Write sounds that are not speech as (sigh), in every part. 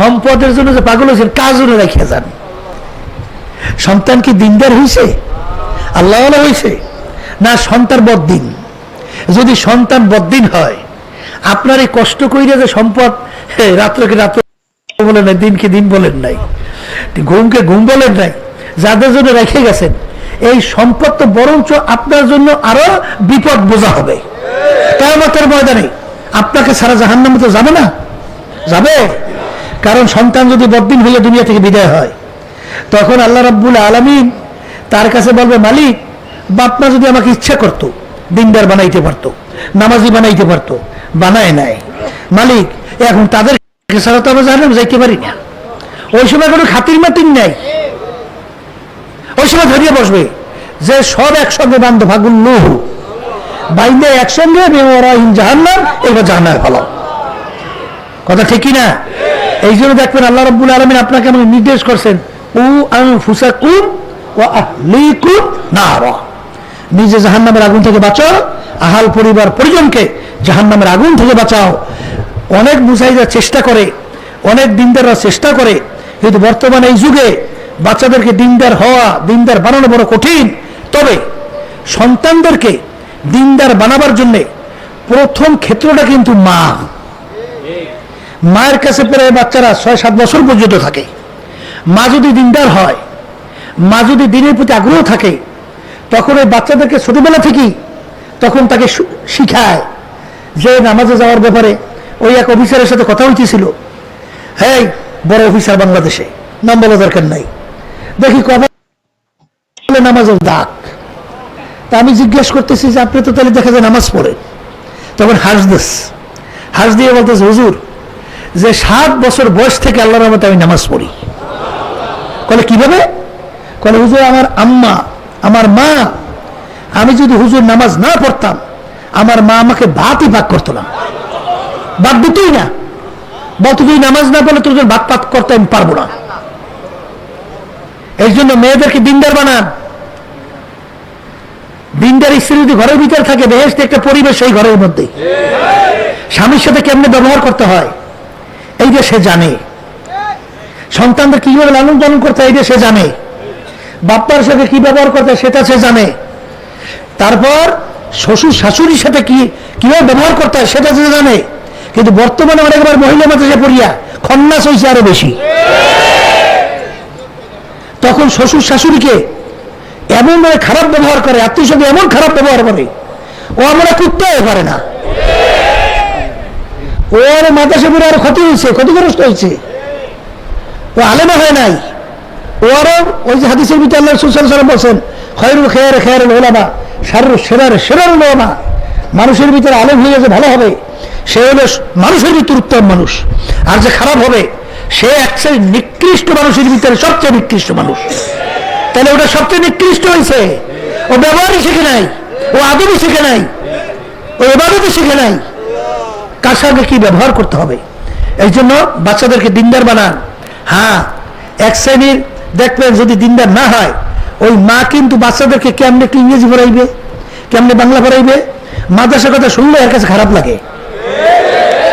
সম্পদের জন্য যে পাগল হয়েছেন, কার জন্য রেখে যান? সন্তান কি দিনদার হয়েছে আল্লাহ হয়েছে না সন্তান বদ্দিন? যদি সন্তান বদ্দিন হয়, আপনার এই কষ্ট কইরে যে সম্পদ রাত্রকে রাত্র বলেন নাই, দিনকে দিন বলেন নাই, ঘুমকে ঘুম বলেন নাই, যাদের জন্য রেখে গেছেন, এই সম্পদ তো বরঞ্চ আপনার জন্য আরও বিপদ বোঝা হবে। কেমতের ময়দানে আপনাকে সারা জাহান্নামে তো যাবে না? যাবে? কারণ সন্তান যদি বদ্দিন হইলে দুনিয়া থেকে বিদায় হয়। তখন আল্লাহ রাব্বুল আলামিন তার কাছে বলবে, মালিক, বাপমা যদি আমাকে ইচ্ছা করতো, দিনদার বানাইতে পারতো, নামাজি বানাইতে পারতো, বানায় নাই। মালিক, এখন তাদের ছাড়া তো আমরা জানাম যাইতে পারি না। ওই সময় কোনো খাতির মাতির নাই। ওই সময় ধরিয়ে বসবে যে সব একসঙ্গে বান্ধব, ফাগুন লুহু বাইন্দে একসঙ্গে জাহান্নাম, এবার জাহান্নামে ফেলাও কথা ঠিকই না? এই জন্য দেখবেন আল্লাহ রব্বুল আলমিন আপনাকে আমাকে নির্দেশ করছেন, উ ফুসাকুম ও আহলিকুম নারা। নিজে আগুন থেকে বাঁচাও, আহাল পরিবার পরিজনকে জাহান্নামের আগুন থেকে বাঁচাও। অনেক মুসাইরা চেষ্টা করে, অনেক দিনদাররা চেষ্টা করে, কিন্তু বর্তমানে এই যুগে বাচ্চাদেরকে দিনদার হওয়া, দিনদার বানানো বড় কঠিন। তবে সন্তানদেরকে দিনদার বানাবার জন্যে প্রথম ক্ষেত্রটা কিন্তু মা। মায়ের কাছে প্রায় বাচ্চারা ছয়, সাত বছর পর্যন্ত থাকে। মা যদি দিনদার হয়, মা যদি দিনের প্রতি আগ্রহ থাকে, তখন ওই বাচ্চাদেরকে ছোটবেলা থেকেই তখন তাকে শিখায় যে নামাজে যাওয়ার ব্যাপারে ওই এক অফিসারের সাথে কথা হইতেছিল। হ্যাঁ বড় অফিসার বাংলাদেশে, নাম বলা দরকার নাই। দেখি কবে নামাজের ডাক। তা আমি জিজ্ঞেস করতেছি যে, আপনি তো তাহলে দেখা যায় নামাজ পড়ে তখন হাস দিস। হাস দিয়ে বলতেছে, হুজুর যে সাত বছর বয়স থেকে আল্লাহর রহমতে আমি নামাজ পড়ি। কলে কীভাবে? কলে, হুজুর, আমার আম্মা, আমার মা, আমি যদি হুজুর নামাজ না পড়তাম, আমার মা আমাকে ভাতই ভাগ করতো না। ভাত দিতই না। বলতো তুই নামাজ না পড়লে তোর ভাত পাত করতে আমি পারব না। এই জন্য মেয়েদেরকে দিনদার বানান। দিনদার স্ত্রী যদি ঘরের ভিতরে থাকে বেহেস্ত একটা পরিবেশ সেই ঘরের মধ্যে। স্বামীর সাথে কেমনে ব্যবহার করতে হয়? এই যে সে জানে। সন্তানদের কীভাবে লালন পালন করতে এই যে সে জানে। বাপ্পার সাথে কি ব্যবহার করতে সেটা সে জানে। তারপর শ্বশুর শাশুড়ির সাথে কি কীভাবে ব্যবহার করতে হয়, সেটা সে জানে। কিন্তু বর্তমানে অনেকবার মহিলা মাদ্রাসা পড়িয়া খন্নাস হয়েছে আরও বেশি। তখন শ্বশুর শাশুড়িকে এমন মানে খারাপ ব্যবহার করে, আত্মীয় সঙ্গে এমন খারাপ ব্যবহার করে, ও আমরা করতেও পারে না। ওর মাদ্রাসা পড়ে আরও ক্ষতি হয়েছে, ক্ষতিগ্রস্ত হয়েছে। ও আলেমা হয় নাই। ওরও ওই যে হাদিসের ভিতরে আল্লাহ সুসাল সালাম বলছেন, খয়রুল খেয়ার খেয়ার ওলামা সারুল সেরার সেরার ওলামা মানুষের ভিতরে আলেম হয়ে যে ভালো হবে। সে হলো মানুষের ভিতরে উত্তম মানুষ। আর যে খারাপ হবে, সে একচেয়ে নিকৃষ্ট মানুষের ভিতরে সবচেয়ে নিকৃষ্ট মানুষ। তাহলে ওটা সবচেয়ে নিকৃষ্ট হয়েছে। ও ব্যবহারই শিখে নাই। ও আদবই শিখে নাই। ও এবাদতই শিখে নাই। কার সঙ্গে কি ব্যবহার করতে হবে? এই জন্য বাচ্চাদেরকে দিনদার বানান। হ্যাঁ এক শ্রেণির দেখবেন যদি দিনদার না হয়, ওই মা কিন্তু বাচ্চাদেরকে কেমনে একটু ইংরেজি পড়াইবে, কেমনে বাংলা পড়াইবে? মাদ্রাসার কথা শুনলে এর কাছে খারাপ লাগে।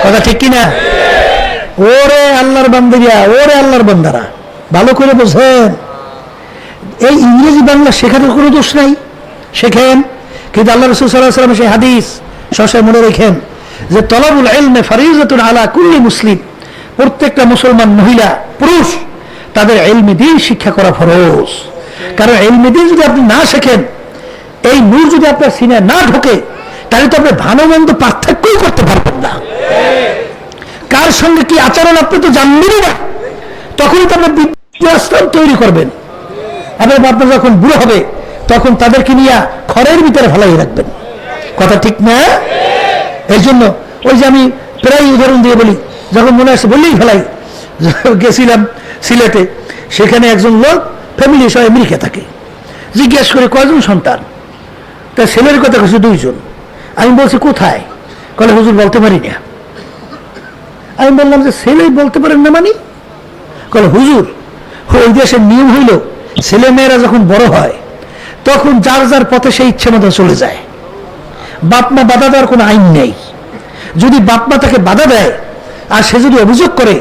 কথা ঠিক কিনা? ওরে আল্লাহর বান্দিরা ওরে আল্লাহর বান্দারা, ভালো করে বোঝেন। এই ইংরেজি বাংলা শেখানোর কোনো দোষ নাই। শেখেন, কিন্তু আল্লাহ রসুল সাল্লাহ সাল্লাম সেই হাদিস সশায় মনে রেখেন যে তলাবুল এলমে ফারিজাতুন আলা কুল্লি মুসলিম। প্রত্যেকটা মুসলমান মহিলা, পুরুষ, তাদের এলমে দিন শিক্ষা করা ফরজ। কারণ এলমে দিন যদি আপনি না শেখেন, এই নূর যদি আপনার সিনে না ঢোকে, তাহলে তো আপনি ভালো মন্দ পার্থক্যই করতে পারবেন না। কার সঙ্গে কি আচরণ আপনি তো জানবেনই না। তখনই তো আপনি বিদ্যাস্থান তৈরি করবেন। আপনার বাপ যখন বুড়ো হবে, তখন তাদেরকে নিয়ে খড়ের ভিতরে ফেলাই রাখবেন। কথা ঠিক না? এই জন্য ওই যে আমি প্রায় উদাহরণ দিয়ে বলি, যখন মনে আসে বললেই ফেলাই। গেছিলাম সিলেটে, সেখানে একজন লোক ফ্যামিলি সব আমেরিকা থাকে। জিজ্ঞেস করে, কয়জন সন্তান? তা ছেলের কথা কাছে দুইজন। আমি বলছি, কোথায়? কলে, হুজুর, বলতে পারি না। আমি বললাম যে ছেলে বলতে পারেন না মানি? কলে, হুজুর, ওই দেশের নিয়ম হইল ছেলে মেয়েরা যখন বড় হয়, তখন যার যার পথে সেই ইচ্ছে মতো চলে যায়। বাপমা বাধা দেওয়ার কোনো আইন নেই। যদি বাপমা তাকে বাধা দেয়, আর সে যদি অভিযোগ করে,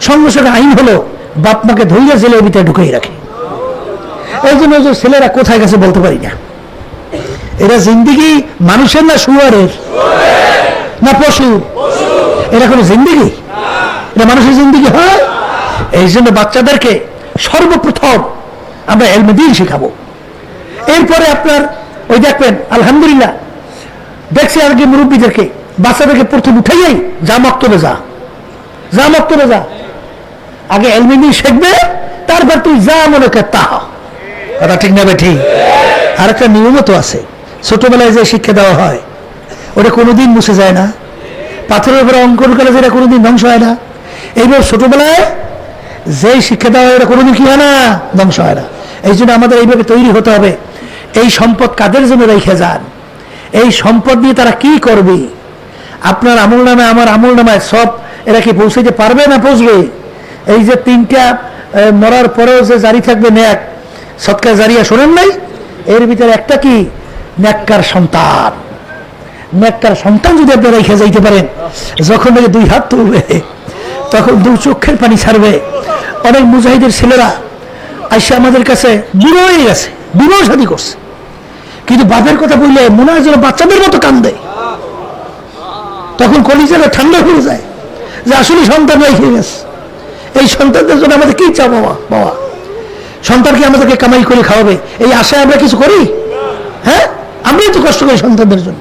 সঙ্গে সঙ্গে আইন হলো, বাপ মাকে ধৈর্য জেলের ভিতরে ঢুকিয়ে রাখে। এই জন্য ওই যে ছেলেরা কোথায় গেছে বলতে পারি না। এরা জিন্দিগি মানুষের না শুয়ারের? না পশু এরা কোনো জিন্দিগি? এটা মানুষের জিন্দিগি হয়? এই জন্য বাচ্চাদেরকে সর্বপ্রথম আমরা এলমেদিন শেখাবো। এরপরে আপনার, ওই দেখবেন, আলহামদুলিল্লাহ দেখছি আগে মুরব্বীদেরকে, বাচ্চাদেরকে প্রথম উঠাইয়াই যা মক্তবে যা যা মক্তবে যা। আগে এলমেদিন শিখবে, তারপর তুই যা মনে কর তা। কথা ঠিক না ঠিক আর একটা নিয়মও আছে, ছোটবেলায় যে শিক্ষা দেওয়া হয়, ওটা কোনোদিন মুছে যায় না। পাথরের উপরে অঙ্কন করে যেটা কোনোদিন ধ্বংস হয় না। এইবার ছোটবেলায় যেই শিক্ষা দেওয়া হয় এটা কোনোদিন কি হয় না, ধ্বংস হয় না। এই জন্য আমাদের এইভাবে তৈরি হতে হবে। এই সম্পদ কাদের জন্য রেখে যান? এই সম্পদ নিয়ে তারা কি করবে? আপনার আমল নামে, আমার আমল নামায় সব এরা কি পৌঁছাইতে পারবে না পৌঁছবে? এই যে তিনটা মরার পরেও যে জারি থাকবে ন্যাক, সৎকার জারিয়া শোনেন নাই? এর ভিতরে একটা কি? ন্যাক্কার সন্তান। ন্যাক্কার সন্তান যদি আপনি রেখে যাইতে পারেন, যখন নাকি দুই হাত তুলবে, তখন দু চোখের পানি ছাড়বে। অনেক মুজাহিদের ছেলেরা আইসা আমাদের কাছে বুড়ো হয়ে গেছে বিবাহ শাদী করছে। কিন্তু বাপের কথা বললে মনে হয় যেন বাচ্চাদের মতো কান্দে। তখন কলিজাটা ঠান্ডা হয়ে যায়। যে আসলে সন্তান রেখে গেছে। এই সন্তানদের জন্য আমাদের কি চাও বাবা? বাবা সন্তানকে আমাদেরকে কামাই করে খাওয়াবে? এই আশায় আমরা কিছু করি? হ্যাঁ? আমরাই তো কষ্ট করি সন্তানদের জন্য।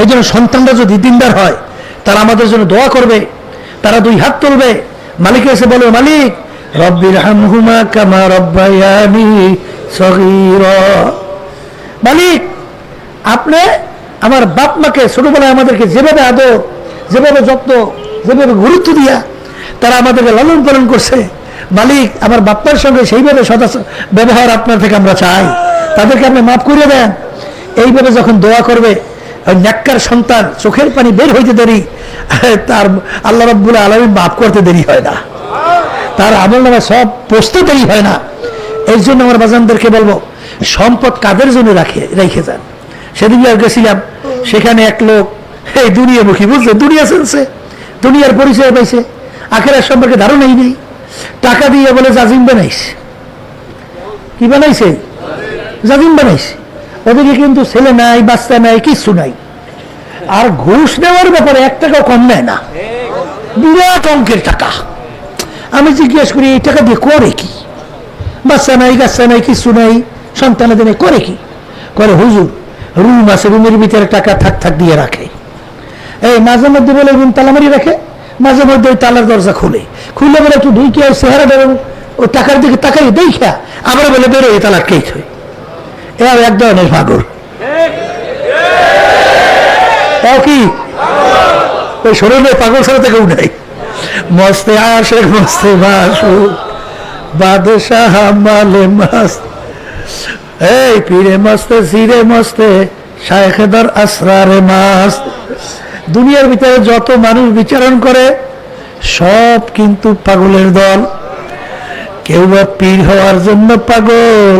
এই জন্য সন্তানরা যদি দিনদার হয়, তারা আমাদের জন্য দোয়া করবে। তারা দুই হাত তুলবে। মালিক এসে বলবে মালিক রব্বির হামহুমা কামা রব্বায়ানি সগীরা। মালিক, আপনি আমার বাপ মাকে ছোটবেলায় আমাদেরকে যেভাবে আদর, যেভাবে যত্ন, যেভাবে গুরুত্ব দিয়া তারা আমাদেরকে লালন পালন করছে, মালিক, আমার বাপ্পার সঙ্গে সেইভাবে সদা ব্যবহার আপনার থেকে আমরা চাই। তাদেরকে আপনি মাফ করে দেন। এইভাবে যখন দোয়া করবে ন্যাক্কার সন্তান চোখের পানি বের হইতে দেরি, তার আল্লাহ রব্বুল আলমী মাফ করতে দেরি হয় না। তার আমল নামে সব পোস্ত দেরি হয় না। এই জন্য আমার বাজানদেরকে বলব, সম্পদ কাদের জন্য রাখে, রেখে যান। সেদিন আর গেছিলাম, সেখানে এক লোক, এই দুনিয়ামুখী, বুঝলে, দুনিয়া চলছে দুনিয়ার পরিচয় পাইছে আখেরার সম্পর্কে ধারণাই নেই। টাকা দিয়ে বলে, জাজিম বানাইস। কি বানাইছে? জাজিম বানাইছে ওদিকে কিন্তু ছেলে নাই, বাচ্চা নাই, কিচ্ছু নাই। আর ঘুষ নেওয়ার ব্যাপারে এক টাকাও কম নেয় না। বিরাট অঙ্কের টাকা। আমি জিজ্ঞেস করি, এই টাকা দিয়ে করে কি? বাচ্চা নাই, কাচ্চা নাই, কিছু নাই, সন্তানের নেই করে কি? করে হুজুর রুম আছে রুমের ভিতরে টাকা থাক থাক দিয়ে রাখে। এই মাঝে মধ্যে বলে রুম তালা মারি রাখে, মাঝে মধ্যে ওই তালার দরজা খুলে। খুলে বলে একটু ঢুকে ওই চেহারা বেরো ওই টাকার দিকে তাকাই দেখা আবার বলে বেরোয় তালা কে থই? এ এক ধরনের পাগল। কি? ওই শরীরে পাগল ছাড়া থেকে উঠাই মস্তে আসে, মস্তে বাসু বাদশাহ মালে মাস্ত এই পীরে মস্তে, সিরে মস্তে, শায়খেদার আসরারে মাস্ত দুনিয়ার ভিতরে যত মানুষ বিচারণ করে, সব কিন্তু পাগলের দল। কেউ বা পীর হওয়ার জন্য পাগল,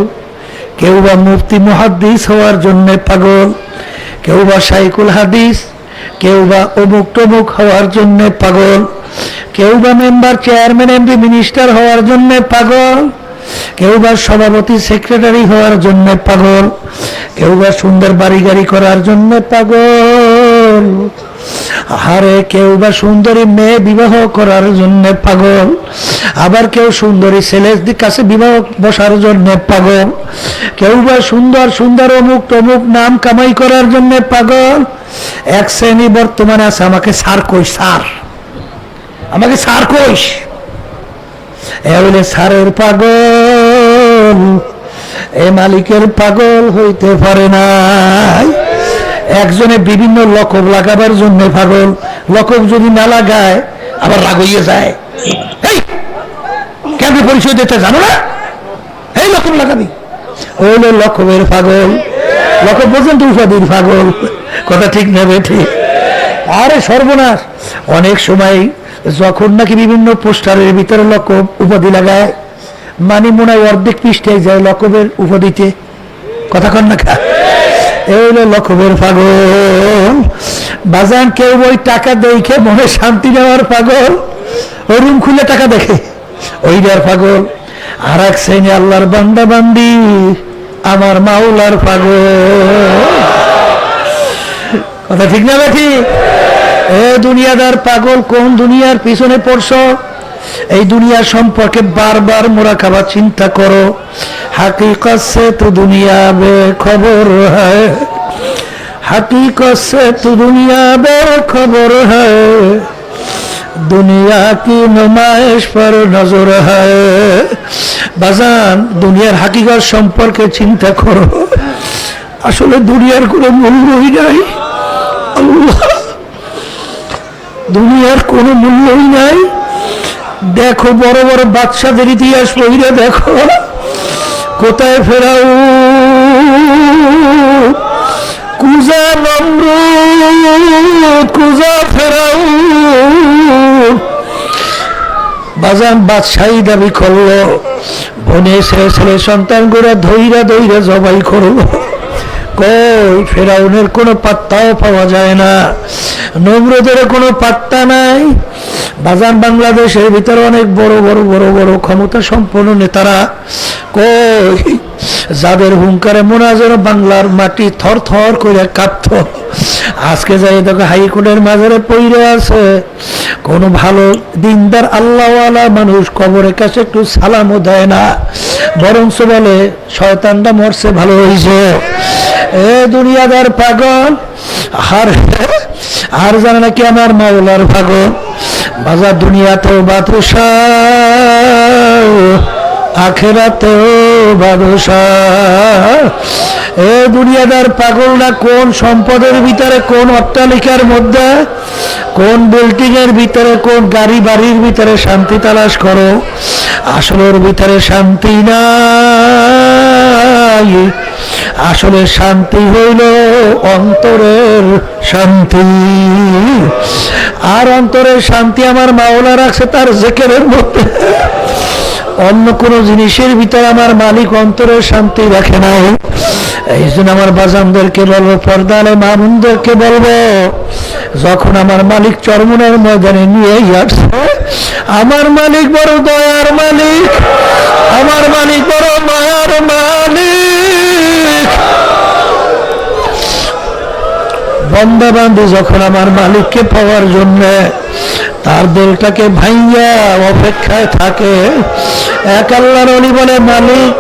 কেউ বা মুফতি, মুহাদ্দিস হওয়ার জন্য পাগল, কেউ বা সাইকুল হাদিস, কেউ বা অমুক টমুক হওয়ার জন্য পাগল। কেউ বা মেম্বার চেয়ারম্যান এমপি মিনিস্টার হওয়ার জন্য পাগল। কেউ বা সভাপতি সেক্রেটারি হওয়ার জন্য পাগল। কেউ বা সুন্দর বাড়ি গাড়ি করার জন্য পাগল। আরে কেউ বা সুন্দরী মেয়ে বিবাহ করার জন্য পাগল। আবার কেউ সুন্দরী ছেলের কাছে বিবাহ বসার জন্য পাগল। কেউ বা সুন্দর সুন্দর অমুক তমুক নাম কামাই করার জন্য পাগল। এক শ্রেণি বর্তমানে আছে, আমাকে সার কই সার আমাকে সার কইস এ বলে সারের পাগল, এ মালিকের পাগল হইতে পারে নাই। একজনে বিভিন্ন লকব লাগাবার জন্য পাগল, লকব যদি না লাগায়, আবার রাগ হইয়ে যায়। এই কেন পরিচয় দিতে জানো না? এই লকব লাগাবি। হইল লকবের পাগল, লকব পর্যন্ত উপাধির পাগল। কথা ঠিক নেবে ঠিক আরে সর্বনাশ। অনেক সময় যখন নাকি বিভিন্ন পোস্টারের ভিতরে লকব উপাধি লাগায় মানে মনে হয় অর্ধেক পৃষ্ঠে যায় লকবের উপাধিতে। কথা কন না এই হলো লকবের পাগল। বাজান কেউ ওই টাকা দেখে মনে শান্তি নেওয়ার পাগল। ওই রুম খুলে টাকা দেখে। ওইটার পাগল। আর এক শ্রেণি আল্লাহর বান্দা বান্দি আমার মাওলার পাগল। কথা ঠিক না বেঠি? এ দুনিয়াদার পাগল, কোন দুনিয়ার পিছনে পড়ছ? এই দুনিয়া সম্পর্কে বারবার মোরা খাবার চিন্তা করো। হাকিকত কাছে তো দুনিয়া বে খবর হয়। হাকিকত সে তো দুনিয়া বে খবর হয়। দুনিয়া কি নমায়েশ পর নজর হয়। বাজান, দুনিয়ার হাকিকত সম্পর্কে চিন্তা করো। আসলে দুনিয়ার কোনো মূল্যই নাই। (laughs) দুনিয়ার কোনো মূল্যই নাই। দেখো বড় বড় বাচ্চাদের ইতিহাস পড়িয়ে দেখো। কোথায় ফেরাও কুজা নমরুদ, কুজা ফেরাও বাজান বাদশাহী দাবি করল, বনে ছেলে ছেলে সন্তানগুলা ধৈরা ধৈরা জবাই করল। কই ফেরাউনের কোনো পাত্তাও পাওয়া যায় না। নমরুদের কোনো পাত্তা নাই। বাজান বাংলাদেশের ভিতরে অনেক বড় বড় বড় বড় ক্ষমতা সম্পন্ন নেতারা কই? যাদের হুঙ্কারে মনে হয় যেন বাংলার মাটি থর থর করে কাঁপত। আজকে যাই দেখো হাইকোর্টের মাঝারে পইরে আছে। কোনো ভালো দিনদার আল্লাহওয়ালা মানুষ কবরের কাছে একটু সালামও দেয় না। বরঞ্চ বলে, শয়তানটা মরছে, ভালো হয়েছে এ দুনিয়াদার পাগল, আর আর জানে নাকি আমার মাওলার পাগল। বাজার দুনিয়াতেও বাদশা আখেরাতেও বাদশা এ দুনিয়াদার পাগলরা কোন সম্পদের ভিতরে, কোন অট্টালিকার মধ্যে, কোন বিল্ডিং এর ভিতরে, কোন গাড়ি বাড়ির ভিতরে শান্তি তালাশ করো? আসলের ভিতরে শান্তি নাই। আসলে শান্তি হইল অন্তরের শান্তি। আর অন্তরের শান্তি আমার মাওলা রাখছে তার জেকেরের মধ্যে। অন্য কোনো জিনিসের ভিতরে আমার মালিক অন্তরের শান্তি রাখে নাই। এই জন্য আমার বাজানদেরকে বলব, পর্দালে মামুনদেরকে বলব, যখন আমার মালিক চরমনের ময়দানে নিয়ে আসছে আমার মালিক বড় দয়ার মালিক, আমার মালিক বড় মায়ার মালিক। বন্দা বান্ধি যখন আমার মালিককে পাওয়ার জন্য তার দিলটাকে ভাইয়া অপেক্ষায় থাকে এক আল্লাহর অলি বলে, মালিক,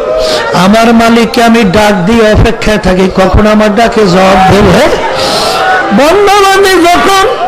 আমার মালিককে আমি ডাক দিয়ে অপেক্ষায় থাকি। কখন আমার ডাকে জবাব দেবে? বন্ধু যখন